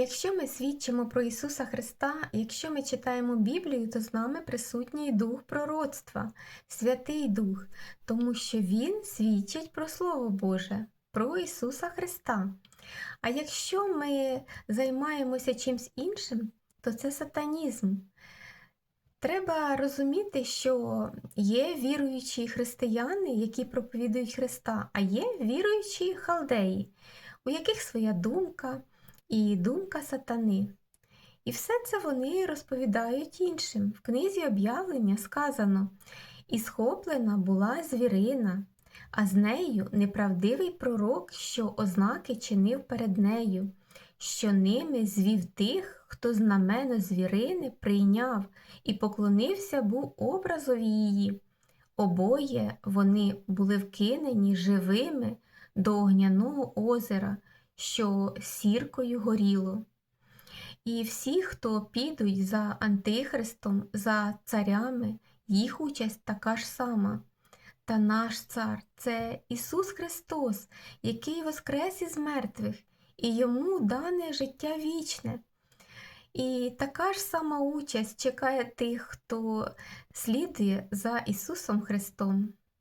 Якщо ми свідчимо про Ісуса Христа, якщо ми читаємо Біблію, то з нами присутній дух пророцтва, Святий Дух, тому що Він свідчить про Слово Боже, про Ісуса Христа. А якщо ми займаємося чимсь іншим, то це сатанізм. Треба розуміти, що є віруючі християни, які проповідують Христа, а є віруючі халдеї, у яких своя думка і думка сатани. І все це вони розповідають іншим. В книзі об'явлення сказано: І схоплена була звірина, а з нею неправдивий пророк, що ознаки чинив перед нею, що ними звів тих, хто знамено звірини прийняв і поклонився був образові її. Обоє вони були вкинені живими до огняного озера, що сіркою горіло. І всі, хто підуть за Антихристом, за царями, їх участь така ж сама. Та наш цар це Ісус Христос, який воскрес із мертвих, і йому дане життя вічне. І така ж сама участь чекає тих, хто слідує за Ісусом Христом.